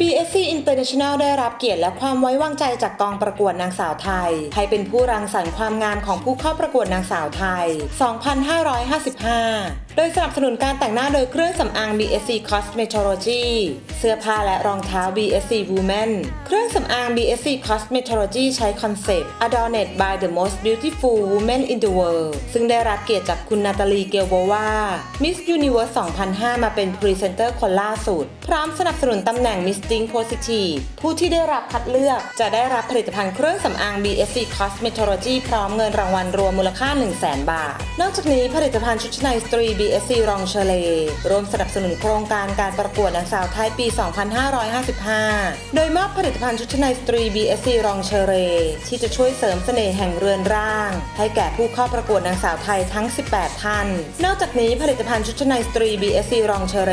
BSC International ได้รับเกียรติและความไว้วางใจจากกองประกวดนางสาวไทย ให้เป็นผู้รังสรรค์ความงามของผู้เข้าประกวดนางสาวไทย 2555 โดยสนับสนุนการแต่งหน้าโดยเครื่องสำอาง BSC Cosmetology เสื้อผ้าและรองเท้า BSC Women เครื่องสำอาง BSC Cosmetology ใช้คอนเซปต์ Adorned by the most beautiful women in the world ซึ่งได้รับเกียรติจากคุณนาตาลีเกลโบวา Miss Universe 2005 มาเป็นพรีเซนเตอร์คนล่าสุด พร้อมสนับสนุนตำแหน่ง Miss Think Positive ผู้ที่ได้รับคัดเลือกจะได้รับผลิตภัณฑ์เครื่องสำอาง BSC Cosmetology พร้อมเงินรางวัลรวมมูลค่า 100,000บาท นอกจากนี้ผลิตภัณฑ์ชุดชั้นในสตรี BSC รองเชเลร่วมสนับสนุนโครงการการประกวดนางสาวไทยปี 2555 โดยมอบผลิตภัณฑ์ชุดชั้นในสตรี BSC รองเชเร ที่จะช่วยเสริมเสน่ห์แห่งเรือนร่าง ให้แก่ผู้เข้าประกวดนางสาวไทยทั้ง 18 ท่าน นอกจากนี้ผลิตภัณฑ์ชุดชั้นในสตรี BSC รองเชเร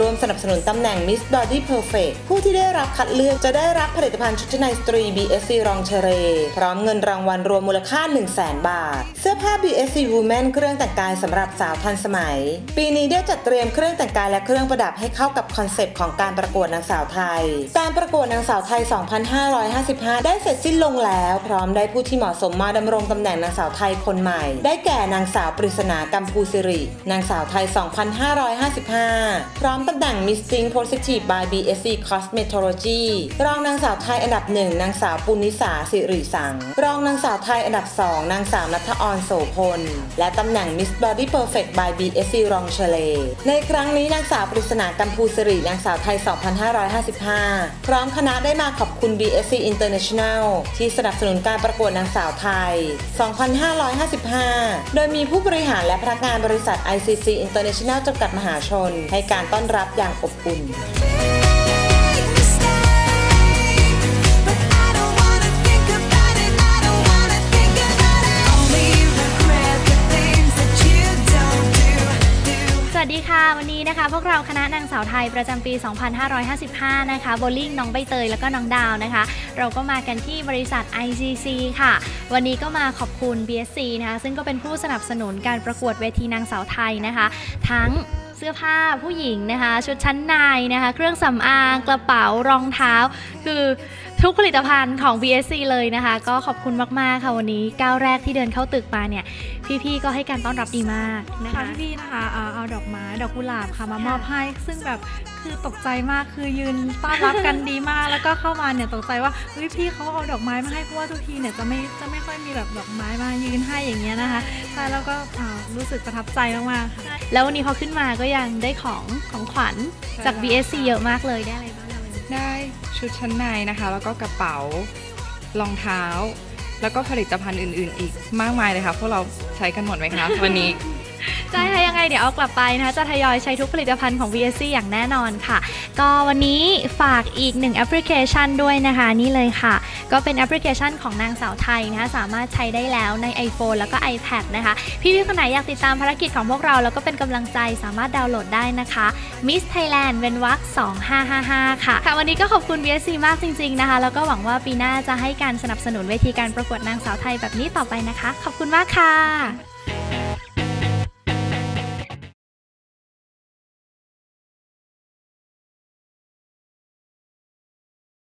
ร่วมสนับสนุนตำแหน่ง Miss Body Perfect ผู้ที่ได้รับคัดเลือกจะได้รับผลิตภัณฑ์ชุดชั้นในสตรี BSC รองเชเร พร้อมเงินรางวัลรวมมูลค่า 100,000 บาท เสื้อผ้า BSC Women เครื่องแต่งกายสำหรับสาวทันสมัยปีนี้ได้จัดเตรียมเครื่องแต่งกายและเครื่องประดับให้เข้ากับคอนเซปต์ของการประกวดนางสาวไทย การประกวดนางสาวไทย 2555 ได้เสร็จสิ้นลงแล้ว พร้อมได้ผู้ที่เหมาะสมมาดำรงตำแหน่งนางสาวไทยคนใหม่ ได้แก่นางสาวปริศนากัมพูสิริ นางสาวไทย 2555 พร้อมตำแหน่ง Miss Think Positive by BSC Cosmetology รองนางสาวไทยอันดับหนึ่งนางสาวปุณิสาสิริสัง รองนางสาวไทยอันดับสองนางสาวนัทออนโสพล และตำแหน่ง Miss Body Perfect by BSC รองเชเล ในครั้งนี้นางสาวปริศนากัมพูสิรินางสาวไทย 2555 พร้อมคณะได้มาขอบคุณ BSC International ที่สนับสนุนการประกวดนางสาวไทย 2555 โดยมีผู้บริหารและพนักงานบริษัท ICC International จำกัดมหาชน ให้การต้อนรับอย่างอบอุ่น วัสดีค่ะ วันนี้นะคะ พวกเราคณะนางสาวไทยประจำปี 2555 นะคะโบลิ่งน้องใบเตยแล้วก็น้องดาวนะคะ เราก็มากันที่บริษัท ICC ค่ะ วันนี้ก็มาขอบคุณ BSC นะคะซึ่งก็เป็นผู้สนับสนุนการประกวดเวทีนางสาวไทยนะคะ ทั้งเสื้อผ้าผู้หญิงนะคะ ชุดชั้นในนะคะ เครื่องสำอางกระเป๋ารองเท้า คือทุกผลิตภัณฑ์ของ BSC เลยนะคะ ก็ขอบคุณมากๆค่ะวันนี้ก้าวแรกที่เดินเข้าตึกมาเนี่ย พี่ๆก็ให้การต้อนรับดีมากนะคะพี่ๆนะคะอาเอ ดอกไม้ดอกกุหลาบค่ะมามอบให้ ซึ่งแบบคือตกใจมากคือยืนต้อนรับกันดีมาก แล้วก็เข้ามาเนี่ยตกใจว่าเฮ้ยพี่เขาเอาดอกไม้มาให้เพราะว่าทุกทีเนี่ยจะไม่จะไม่ค่อยมีแบบดอกไม้มายืนให้อย่างเงี้ยนะคะใช่แล้วก็อ่ารู้สึกประทับใจมากๆค่ะแล้ววันนี้พอขึ้นมาก็ยังได้ของของขวัญจากใช่ BSC เยอะมากเลยได้อะไรบ้างคะวันนี้ได้ชุดชั้นในนะคะ แล้วก็กระเป๋ารองเท้า แล้วก็ผลิตภัณฑ์อื่น ๆ อีกมากมายเลยค่ะพวกเราใช้กันหมดไหมคะวันนี้ ใช่ค่ะยังไงเดี๋ยวเอากลับไปนะคะจะทยอยใช้ทุกผลิตภัณฑ์ของ BSC อย่างแน่นอนค่ะ ก็วันนี้ฝากอีกหนึ่งแอปพลิเคชันด้วยนะคะนี่เลยค่ะ ก็เป็นแอปพลิเคชันของนางสาวไทยนะคะสามารถใช้ได้แล้วใน iPhone แล้วก็ iPad นะคะพี่ๆคนไหนอยากติดตามภารกิจของพวกเรา แล้วก็เป็นกำลังใจสามารถดาวน์โหลดได้นะคะ Miss Thailand เวนวัก2555 ค่ะค่ะวันนี้ก็ขอบคุณ BSC มากจริง ๆนะคะ แล้วก็หวังว่าปีหน้าจะให้การสนับสนุนเวทีการประกวดนางสาวไทยแบบนี้ต่อไปนะคะ ขอบคุณมากค่ะ